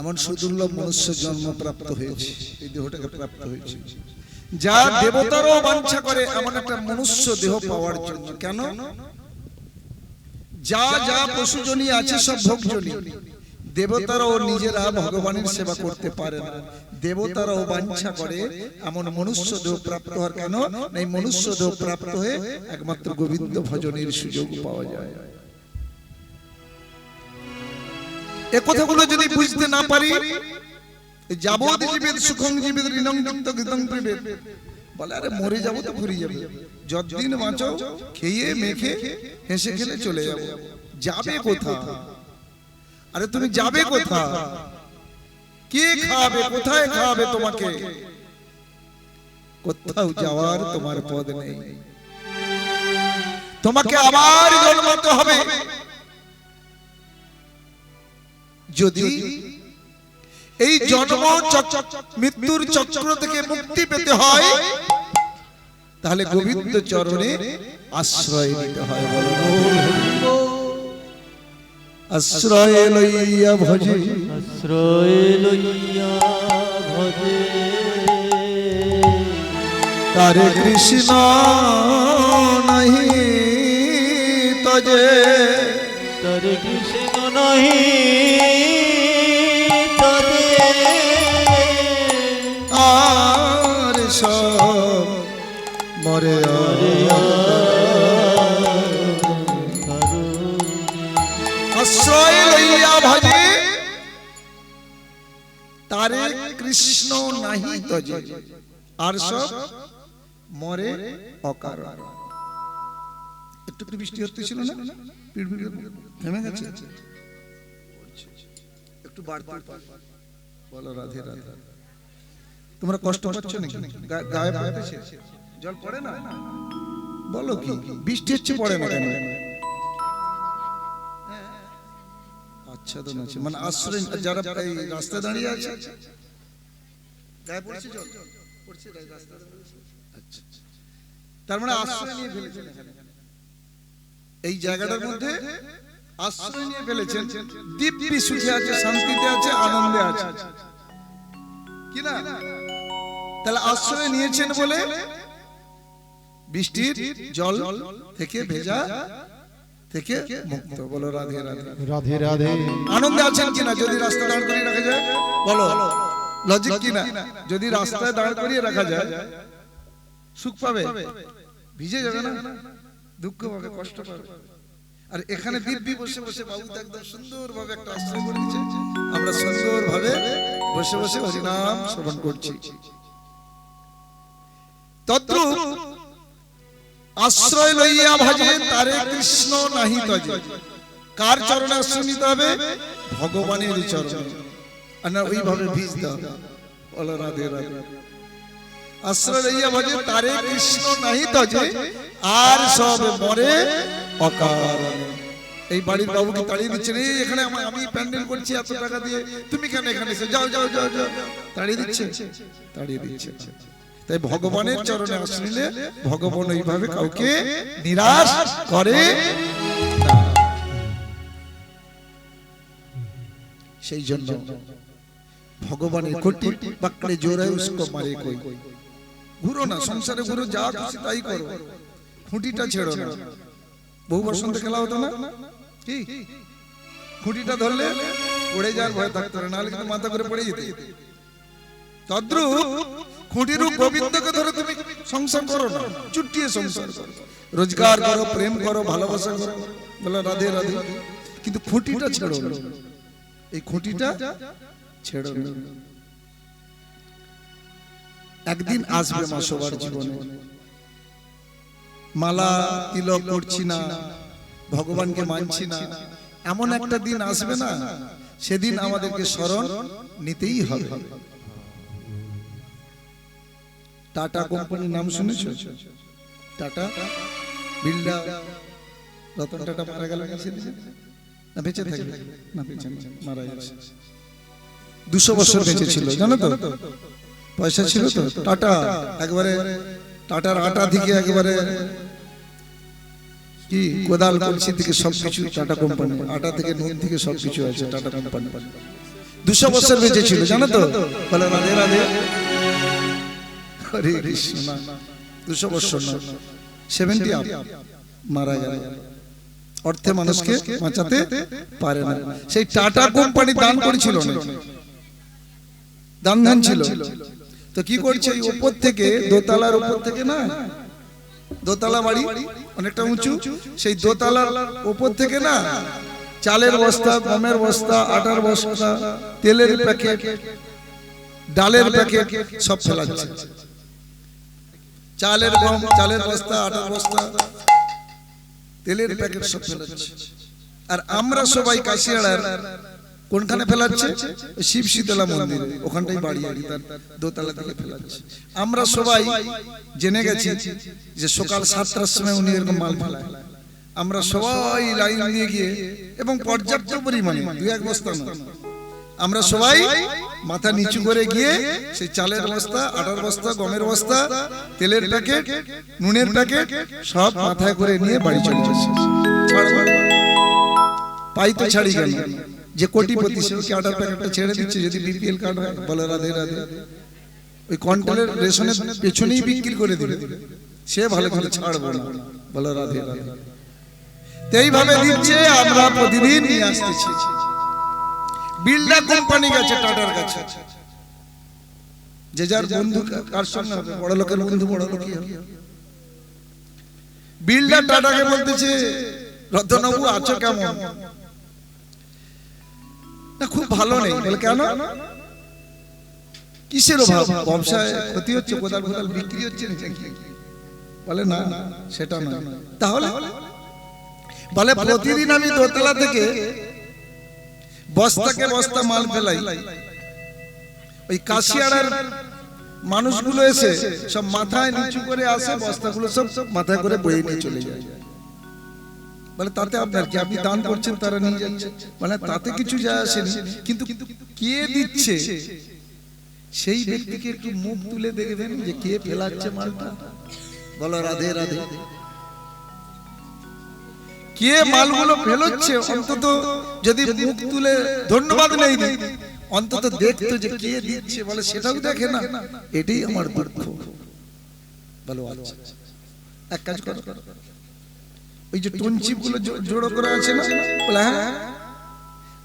এমন সুদুর্লভ মনুষ্য জন্ম প্রাপ্ত হয়েছে। এই দেহটাকে প্রাপ্ত হয়েছে। যা দেবতারও বাঞ্ছা করে এমন একটা মনুষ্য দেহ পাওয়ার জন্য। কেন? যা যা পশুজনী আছে সব ভোগজনী দেবতারাও নিজেরা ভগবানের সেবা করতে পারে না। দেবতারাও বাঞ্ছা করে এমন মনুষ্য দেহ প্রাপ্ত হওয়ার কেন? এই মনুষ্য দেহ প্রাপ্ত হয়ে একমাত্র গোবিন্দ ভজনের সুযোগ পাওয়া যায়। এ কথাগুলো যদি বুঝতে না পারি যাবত জীবিত জীবিত ঋণং যুক্ত বলে, আরে মরে যাব তো ঘুরে যাবে। যতদিন বাঁচো, খেয়ে, মেখে, হেসে খেলে চলে যাবে। কোথা? আরে তুমি যাবে কোথা? কে খাবে? কোথায় খাবে তোমাকে? কোথাও যাওয়ার তোমার পদ নেই। তোমাকে আবার জন্মাতে হবে। যদি এই জন্ম চক- মৃত্যুর চক্র থেকে মুক্তি পেতে হয় তাহলে গোবিন্দ চরণে আশ্রয় নিতে হয় বলো। আশ্রয় লইয়া ভজে। আশ্রয় লইয়া ভজে। তারে কৃষ্ণ নাহি তজে। তরে কৃষ্ণ নহি তজে আর সব মরে একটু বৃষ্টি হতে ছিল না? থেমে গেছে? একটু বলো রাধে রাধে। তোমরা কষ্ট পাচ্ছ নাকি? গায়ে পড়তেছে জল পড়ে না? বলো কি, বৃষ্টি হচ্ছে, পড়ে না কেন? আচ্ছা তো আছে মানে আশ্রয় যারা রাস্তায় দাঁড়িয়ে আছে গায়ে পড়ছে জল? পড়ছে গায়ে রাস্তায় আচ্ছা তার মানে আশ্রয় নিয়ে ফেলেছেন এই জায়গাটার মধ্যে আশ্রয় নিয়ে ফেলেছেন। দিব্যি সুখে আছে শান্তিতে আছে আনন্দে আছে। কি না? তাহলে আশ্রয় নিয়েছেন বলে বৃষ্টির জল থেকে ভেজা থেকে মুক্ত। বলো রাধে রাধে। রাধে রাধে। আনন্দে আছেন কিনা? যদি রাস্তা দাঁড় করিয়ে রাখা যায় বলো। লজিক কিনা? যদি রাস্তায় দাঁড় করিয়ে রাখা যায় সুখ পাবে? ভিজে যাবে না? দুঃখ পাবে কষ্ট পাবে। আর এখানে দিব্যি বসে বসে বাবু একদম সুন্দর ভাবে একটা আশ্রয় করে দিচ্ছে। আমরা সুন্দর ভাবে বসে বসে হরিনাম শ্রবণ করছি। তদ্রূপ আশ্রয় লইয়া ভাজে তারে কৃষ্ণ নাহি তজে। কার চরণে আশ্রয় নিতে হবে? ভগবানের চরণে। বলো, রাধে রাধে। আশ্রয় লইয়া তারে কৃষ্ণ নাহি তজে আর সব মরে এই বাড়ির তাড়িয়ে এখানে আমা- প্যান্ডেল করছি এত টাকা দিয়ে। তুমি কেন এখানে এসে যাও যাও যাও যাও। তাড়িয়ে দিচ্ছে? তাড়িয়ে দিচ্ছে। তাই ভগবানের চরণে নিলে ভগবান এইভাবে কাউকে নিরাশ করে সেই জন্য ভগবানের কোটি বাকড়ে জোরে উসকো মারে কই। ঘুরো না, সংসারে ঘুরো, যা খুশি তাই করো। খুঁটিটা ছেড়ো না। বহু বসন্ত খেলা হতো না? কি? খুঁটিটা ধরলে পড়ে যাওয়ার ভয় থাকতো না, নাহলে কিন্তু মাথা করে পড়ে যেতে। তদ্রুপ খুঁটিরু গোবিন্দকে ধরে তুমি সংসার করো না, চুটিয়ে সংসার করো। রোজগার করো, প্রেম করো, ভালোবাসা করো। বলো, রাধে রাধে। কিন্তু খুঁটিটা ছেড়ো না। এই খুঁটিটা ছেড়ো না। একদিন আসবে মা সবার জীবনে। মালা তিলক করছি না ভগবানকে মানছি না। এমন একটা দিন আসবে না সেদিন আমাদেরকে স্মরণ নিতেই হবে। টাটা কোম্পানির নাম শুনেছ? টাটা। বিল্ডা রতন টাটা মারা গেল না বেঁচে থাকে না বেঁচে মারা গেছে। দুশো বছর বেঁচে ছিল জানো তো? পয়সা ছিল তো? টাটা। একবারে টাটার আটা থেকে একবারে কি কোদাল কলসি থেকে সবকিছু টাটা কোম্পানি। আটা থেকে নুন থেকে সবকিছু আছে টাটা কোম্পানি। দুশো বছর বেঁচে ছিল জানো তো? বলে রাধে রাধে। হরে কৃষ্ণ দুশো বছর না। সেভেন্টি আপ মারা গেল। অর্থে মানুষকে বাঁচাতে পারে না। সেই টাটা কোম্পানি দান করেছিল না দান ধান ছিল। তো কি করছে? উপর থেকে দোতলার উপর থেকে না? দোতলা বাড়ি অনেকটা উঁচু। সেই দোতলার উপর থেকে না? চালের বস্তা গমের বস্তা আটার বস্তা তেলের প্যাকেট ডালের প্যাকেট সব ফেলাচ্ছে চালের গম চালের বস্তা আটার বস্তা তেলের প্যাকেট সব ফেলাচ্ছে আর আমরা সবাই কাশিয়াড়ার কোনখানে ফেলাচ্ছে? শিব শীতলা মন্দিরে, ওখানটাই বাড়ি আর তার দোতলা থেকে ফেলাচ্ছে। আমরা সবাই জেনে গেছি যে সকাল সাতটার সময় উনি এরকম মাল ফেলায়। আমরা সবাই লাইন দিয়ে গিয়ে, এবং পর্যাপ্ত পরিমাণে, দু এক বস্তা না আমরা সবাই মাথা নিচু করে গিয়ে সেই চালের বস্তা, আটার বস্তা, গমের বস্তা, তেলের প্যাকেট, নুনের প্যাকেট, সব মাথায় করে নিয়ে বাড়ি চলে যাচ্ছে। পাই তো ছাড়ি কেন যে কোটিপতি সে কি আটার প্যাকেটটা ছেড়ে দিচ্ছে যদি বিপিএল কার্ড হয় বলে রাধে রাধে ওই কন্ট্রোলের রেশনের পেছনেই বিক্রি করে দিবে। সে ভালো করে ছাড়বো না বলে রাধে রাধে। এইভাবে দিচ্ছে আমরা প্রতিদিন নিয়ে আসতেছি। বিল্ডা কোম্পানি গেছে টাটার কাছে। যে যার বন্ধু কার সঙ্গে হবে বড় লোকের বন্ধু বড় লোকই হবে। বিল্ডার টাটাকে বলতেছে রতনবাবু আছো কেমন? না খুব ভালো নেই। বলে কেন? কিসের অভাব? ব্যবসায় ক্ষতি হচ্ছে কোদাল কোদাল বিক্রি হচ্ছে? বলে না সেটা না তাহলে? বলে প্রতিদিন আমি দোতলা থেকে বস্তাকে বস্তা মাল ফেলাই। ওই কাশিয়াড়ার মানুষগুলো এসে সব মাথায় নিচু করে আসে বস্তাগুলো সব সব মাথায় করে বয়ে নিয়ে চলে যায়। বলে তাতে আপনার কি আপনি দান করছেন তারা নিয়ে যাচ্ছে। মানে তাতে কিছু যায় আসেনি। কিন্তু কে দিচ্ছে? সেই ব্যক্তিকে একটু মুখ তুলে দেখবেন যে কে ফেলাচ্ছে মালটা। বলো, রাধে রাধে। কে মালগুলো ফেলোচ্ছে? অন্তত যদি মুখ তুলে ধন্যবাদ নেই। অন্তত দেখতো যে কে দিচ্ছে বলে সেটাও দেখে না। এটাই আমার দুঃখ। বলো আচ্ছা। এক কাজ করো। ওই যে টনচিপগুলো জোড়ো করে আছে না? বলে হ্যাঁ?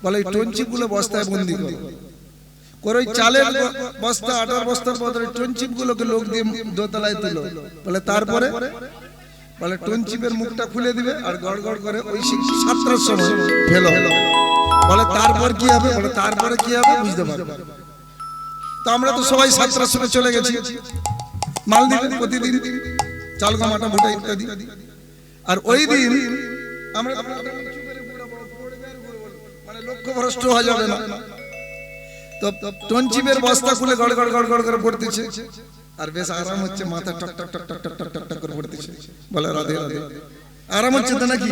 বলে এই টনচিপগুলো বস্তায় বন্দি করো। করে ওই চালের বস্তা, আটার বস্তার বদলে টনচিপ গুলোকে লোক দিয়ে দোতলায় তুলো। বলে, তারপরে? বলে টনচিপের মুখটা খুলে দিবে আর গড় গড় করে ওই সাতটার সময় ফেলো। বলে, তারপর কি হবে? বলে, তারপরে কি হবে? বুঝতে পারবে। তো আমরা তো সবাই সাতটার সময় চলে গেছি। মাল দিবে প্রতিদিন চাল গম আটা ভুটা ইত্যাদি আর ওই দিন আমরা তো মাথার মধ্যে চুপেরে ঘুরাবো, পড়বে আর ঘুরবো। মানে লক্ষ্য ভ্রষ্ট হওয়া যাবে না। তো টনচিপের বস্তা খুলে গড় গড় গড় গড় করে পড়তেছে। আর বেশ আরাম হচ্ছে মাথা টক টক টক টক টক টক টক টক করে পড়তেছে। বলে রাধে রাধে। আরাম হচ্ছে তো নাকি?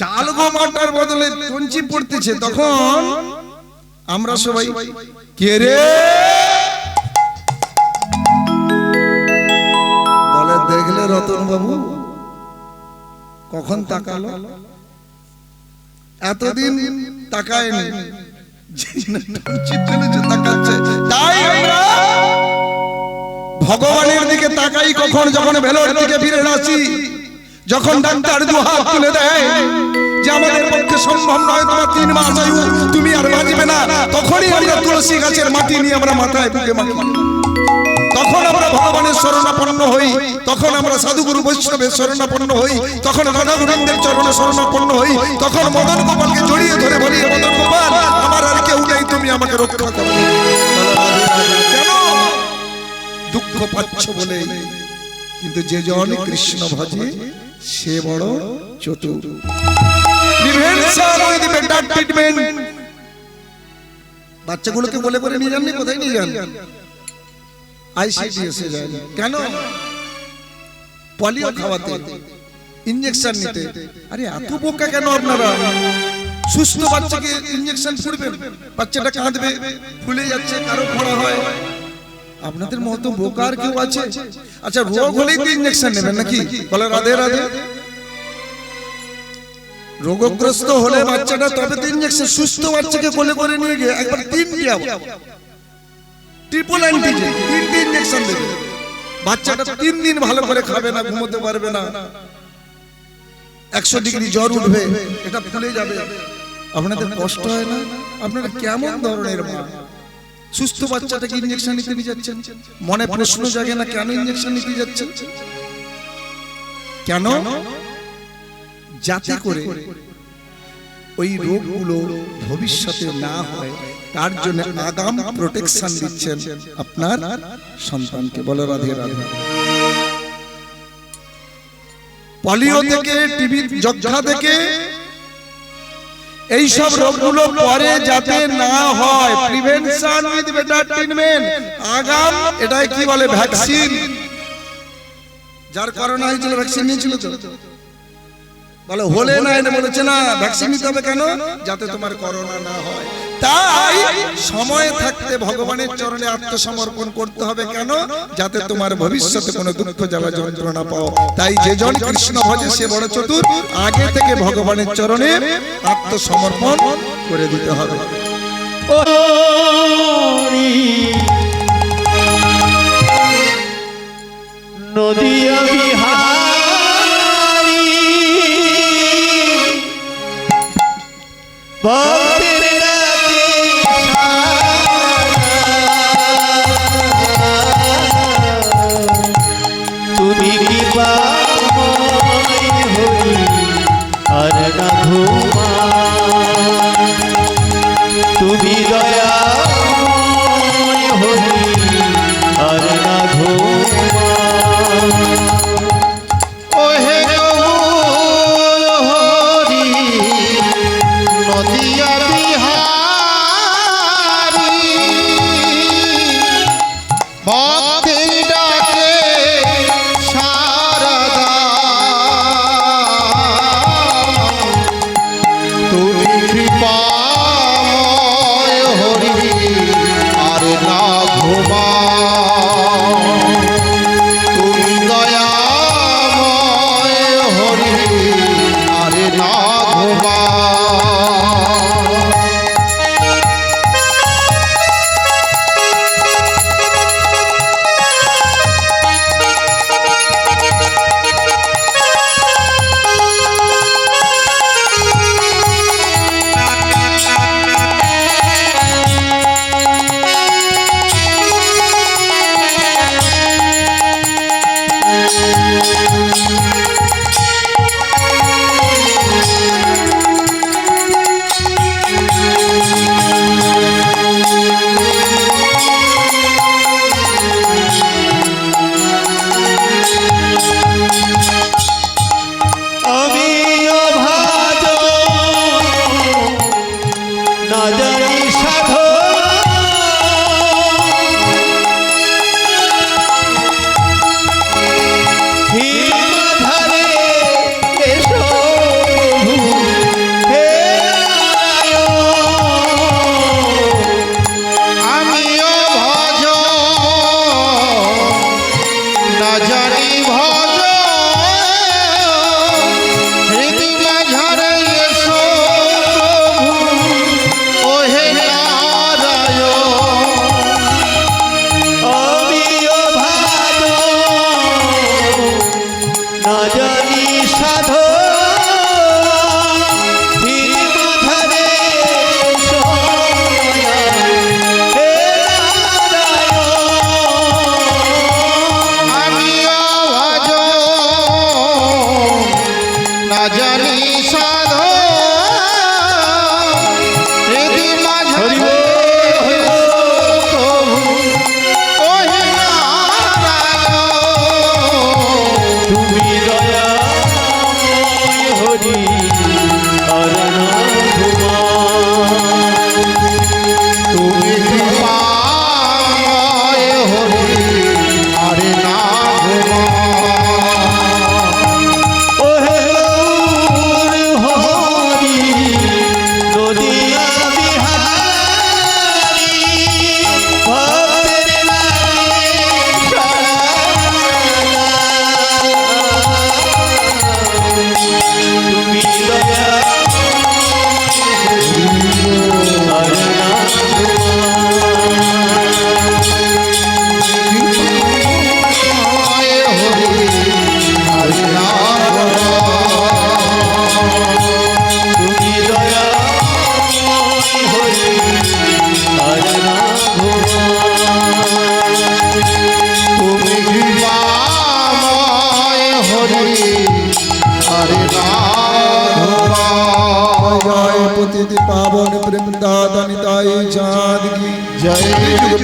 চাল গম আটার বদলে টনচিপ পড়তেছে তখন আমরা সবাই কে রে? কখন তাকালো? এতদিন তাকায়নি। ভগবানের দিকে তাকাই কখন যখন ভেলোর দিকে ফিরে আসি। যখন ডাক্তার দু হাত তুলে দেয় যে আমাদের পক্ষে সম্ভব নয়, তোমার তিন মাস আয়ু, তুমি আর বাঁচবে না, তখনই আমরা তুলসী গাছের মাটি নিয়ে আমরা মাথায় বুকে মাটি তখন আমরা ভগবানের শরণাপন্ন হই তখন আমরা সাধুগুরু বৈষ্ণবের শরণাপন্ন হই তখন রাধা গোবিন্দের চরণে শরণাপন্ন হই তখন মদন গোপালকে জড়িয়ে ধরে বলি মদন গোপাল আমার আর কেউ নেই তুমি আমাকে রক্ষা করো। কেন? দুঃখ পাচ্ছ বলে। কিন্তু যে জন কৃষ্ণ ভজে সে বড় চতুর। বাচ্চাগুলোকে বলে বলে নিয়ে যাননি? কোথায় নিয়ে যান? আইসিডিএস যায় কেন? পলিও খাওয়াতে। ইনজেকশন নিতে। আরে এত বোকা কেন আপনারা? সুস্থ বাচ্চাকে ইনজেকশন ফুড়বেন বাচ্চাটা কাঁদবে। ফুলে যাচ্ছে কারও ফোড়া হয়। আপনাদের মতো বোকার কেউ আছে? আচ্ছা রোগ হলেই তো ইনজেকশন নেবেন নাকি? বলে রাধে রাধে রোগগ্রস্ত হলে বাচ্চাটা তবে তো ইঞ্জেকশন সুস্থ বাচ্চাকে কোলে করে নিয়ে গিয়ে একবার তিনটি আবার ট্রিপল অ্যান্টিজেন তিনটি ইঞ্জেকশন দেবে। বাচ্চাটা তিন দিন ভালো করে খাবে না, ঘুমোতে পারবে না। একশো ডিগ্রি জ্বর উঠবে, এটা ফুলে যাবে। আপনাদের কষ্ট হয় না? আপনারা কেমন ধরনের মা? সুস্থ বাচ্চাটাকে ইঞ্জেকশন নিতে নিয়ে যাচ্ছেন? মনে প্রশ্ন জাগে না, কেন ইঞ্জেকশন নিতে যাচ্ছেন? কেন? যাতে করে ওই রোগগুলো ভবিষ্যতে না হয়। তার জন্য আগাম প্রোটেকশন দিচ্ছেন আপনার সন্তানকে। বলো রাধে রাধে। পলিও থেকে টিবি যক্ষা থেকে এই সব রোগগুলো পরে যাতে না হয়। প্রিভেনশন উইথ বেটার ট্রিটমেন্ট আগাম এটাই কি বলে? ভ্যাকসিন যার করোনা হয়েছিল ভ্যাকসিন নিয়েছিল তো? বলে, হলে না এটা বলেছে না ভ্যাকসিন নিতে হবে কেন? যাতে তোমার করোনা না হয়। তাই সময় থাকতে ভগবানের চরণে আত্মসমর্পণ করতে হবে কেন? যাতে তোমার ভবিষ্যতে কোনো দুঃখ জ্বালা যন্ত্রণা পাও। তাই যে জন কৃষ্ণ ভজে সে বড় চতুর, আগে থেকে ভগবানের চরণে আত্মসমর্পণ করে দিতে হবে। নদিয়া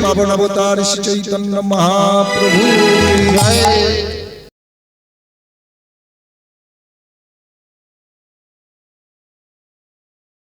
পাবন অবতার শ্রী চৈতন্য মহাপ্রভু। জয়।